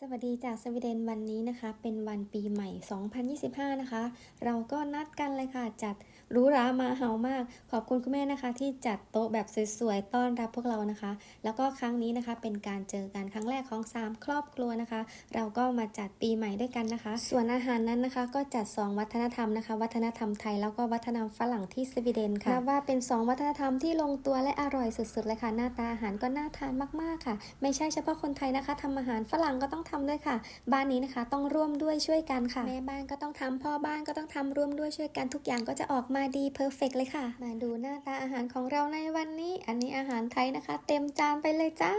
สวัสดีจากสวีเดนวันนี้นะคะ เป็นวันปีใหม่ 2025 นะคะ เราก็นัดกันเลยค่ะ จัดรูหรามาเฮามาก ขอบคุณคุณแม่นะคะ ที่จัดโต๊ะแบบสวยๆต้อนรับพวกเรานะคะ แล้วก็ครั้งนี้นะคะเป็นการเจอกันครั้งแรกของ 3 ครอบครัวนะคะ เราก็มาจัดปีใหม่ด้วยกันนะคะ ส่วนอาหารนั้นนะคะ ก็จัด 2 วัฒนธรรมนะคะ วัฒนธรรมไทยแล้วก็วัฒนธรรมฝรั่งที่สวีเดนค่ะนับว่าเป็น 2 วัฒนธรรมที่ลงตัวและอร่อยสุดๆเลยค่ะหน้าตาอาหารก็น่าทานมากๆค่ะ ไม่ใช่เฉพาะคนไทยนะคะทำอาหารฝรั่งก็ต้องทำด้วยค่ะ บ้านนี้นะคะต้องร่วมด้วยช่วยกันค่ะแม่บ้านก็ต้องทำพ่อบ้านก็ต้องทำร่วมด้วยช่วยกันทุกอย่างก็จะออกมาดีเพอร์เฟกเลยค่ะ มาดูหน้าตาอาหารของเราในวันนี้ อันนี้อาหารไทยนะคะ เต็มจานไปเลยจ้า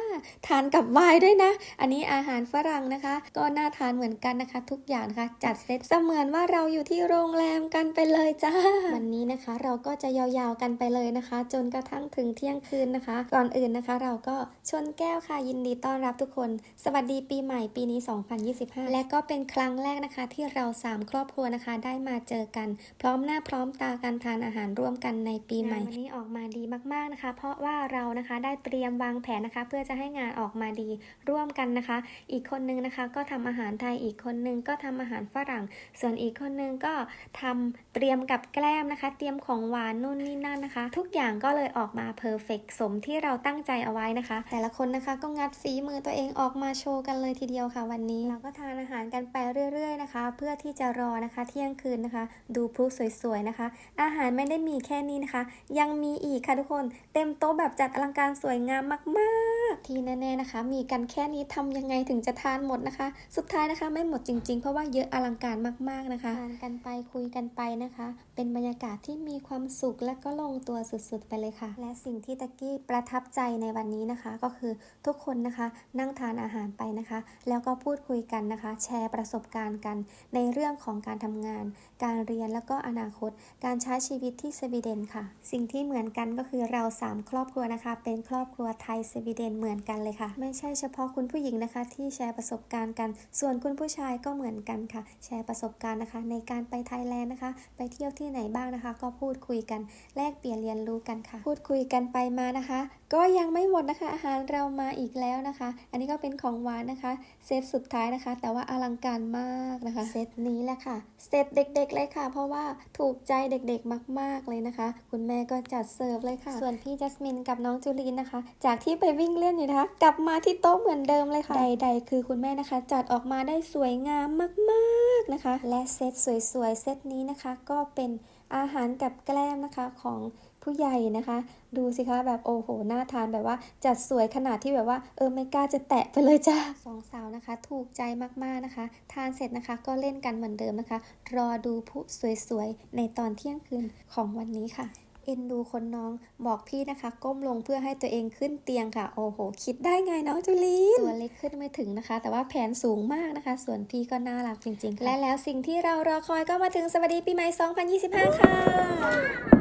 ทานกับไวน์ด้วยนะ อันนี้อาหารฝรั่งนะคะ ก็น่าทานเหมือนกันนะคะ ทุกอย่างนะคะจัดเซตเสมือนว่าเราอยู่ที่โรงแรมกันไปเลยจ้า วันนี้นะคะเราก็จะยาวๆกันไปเลยนะคะ จนกระทั่งถึงเที่ยงคืนนะคะ ก่อนอื่นนะคะ เราก็ชนแก้วค่ะยินดีต้อนรับทุกคน สวัสดีปีใหม่ปีนี้ 2025 และก็เป็นครั้งแรกนะคะ ที่เรา 3 ครอบครัวนะคะ ได้มาเจอกัน พร้อมหน้าพร้อมตาการทานอาหารร่วมกันในปีใหม่วันนี้ออกมาดีมากๆนะคะ เพราะว่าเรานะคะได้เตรียมวางแผนนะคะ เพื่อจะให้งานออกมาดีร่วมกันนะคะ อีกคนนึงนะคะ ก็ทำอาหารไทยอีกคนนึงก็ทำอาหารฝรั่ง ส่วนอีกคนนึงก็ทำเตรียมกับแกล้มนะคะ เตรียมของหวานนู่นนี่นั่นนะคะ ทุกอย่างก็เลยออกมาเพอร์เฟกสมที่เราตั้งใจเอาไว้นะคะ แต่ละคนนะคะก็งัดฝีมือตัวเองออกมาโชว์กันเลยทีเดียวค่ะวันนี้เราก็ทานอาหารกันไปเรื่อย ๆ นะคะ เพื่อที่จะรอนะคะ เที่ยงคืนนะคะ ดูพลุสวยๆนะคะ อาหารไม่ได้มีแค่นี้นะคะ ยังมีอีกค่ะทุกคน เต็มโต๊ะแบบจัดอลังการสวยงามมากๆ ที่แน่ๆนะคะ มีกันแค่นี้ทำยังไงถึงจะทานหมดนะคะ สุดท้ายนะคะไม่หมดจริง ๆ เพราะว่าเยอะอลังการมากๆนะคะทานกันไปคุยกันไปนะคะ เป็นบรรยากาศที่มีความสุขและก็ลงตัวสุดๆไปเลยค่ะ และสิ่งที่ตะกี้ประทับใจในวันนี้นะคะ ก็คือทุกคนนะคะนั่งทานอาหารไปนะคะ แล้วก็พูดคุยกันนะคะ แชร์ประสบการณ์กัน ในเรื่องของการทำงาน การเรียนแล้วก็อนาคต การใช้ชีวิตที่สวีเดนค่ะ สิ่งที่เหมือนกันก็คือเรา 3 ครอบครัวนะคะ เป็นครอบครัวไทยสวีเดนเหมือนกันเลยค่ะ ไม่ใช่เฉพาะคุณผู้หญิงนะคะ ที่แชร์ประสบการณ์กัน ส่วนคุณผู้ชายก็เหมือนกันค่ะ แชร์ประสบการณ์นะคะ ในการไปไทยแลนด์นะคะ ไปเที่ยวที่ไหนบ้างนะคะ ก็พูดคุยกันแลกเปลี่ยนเรียนรู้กันค่ะ พูดคุยกันไปมานะคะ ก็ยังไม่หมดนะคะ อาหารเรามาอีกแล้วนะคะ อันนี้ก็เป็นของหวานนะคะเซตสุดท้ายนะคะ แต่ว่าอลังการมากนะคะเซตนี้แหละค่ะเซตเด็ก ๆ เลยค่ะ เพราะว่าถูกใจเด็กๆ มาก ๆเลยนะคะ คุณแม่ก็จัดเสิร์ฟเลยค่ะ ส่วนพี่จัสมินกับน้องจูลีนนะคะ จากที่ไปวิ่งเล่นอยู่นะคะ กลับมาที่โต๊ะเหมือนเดิมเลยค่ะใดๆคือคุณแม่นะคะ จัดออกมาได้สวยงามมากๆนะคะ และเซตสวยๆเซตนี้นะคะ ก็เป็นอาหารกับแกล้มนะคะของผู้ใหญ่นะคะ ดูสิคะแบบโอ้โหน่าทานแบบว่า จัดสวยขนาดที่แบบว่า เออไม่กล้าจะแตะไปเลยจ้าสองสาวนะคะ ถูกใจมากๆนะคะ ทานเสร็จนะคะก็เล่นกันเหมือนเดิมนะคะ รอดูผู้สวยๆ ในตอนเที่ยงคืนของวันนี้ค่ะ เอ็นดูคนน้องบอกพี่นะคะ ก้มลงเพื่อให้ตัวเองขึ้นเตียงค่ะ โอ้โห คิดได้ไงน้องจุลีนตัวเล็กขึ้นไม่ถึงนะคะ แต่ว่าแผนสูงมากนะคะ ส่วนพี่ก็น่ารักจริงๆ และแล้วสิ่งที่เรารอคอยก็มาถึงสวัสดีปีใหม่ 2025 ค่ะ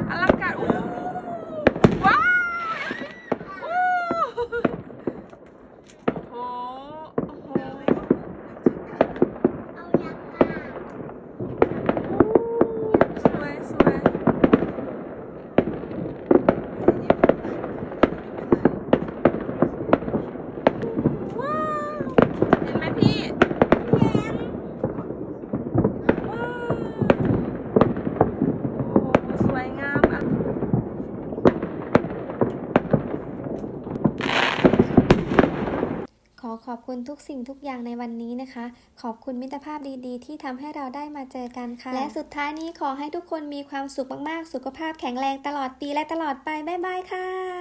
อลังการอู้ว้าวอู้โอ้โหโอ้โหสวยสวยว้าวเห็นไหมพี่ว้าวโอ้สวยงามอะ ขอขอบคุณทุกสิ่งทุกอย่างในวันนี้นะคะ ขอบคุณมิตรภาพดีๆ ที่ทำให้เราได้มาเจอกันค่ะ และสุดท้ายนี้ขอให้ทุกคนมีความสุขมากๆ สุขภาพแข็งแรงตลอดปีและตลอดไปบ๊ายบายค่ะ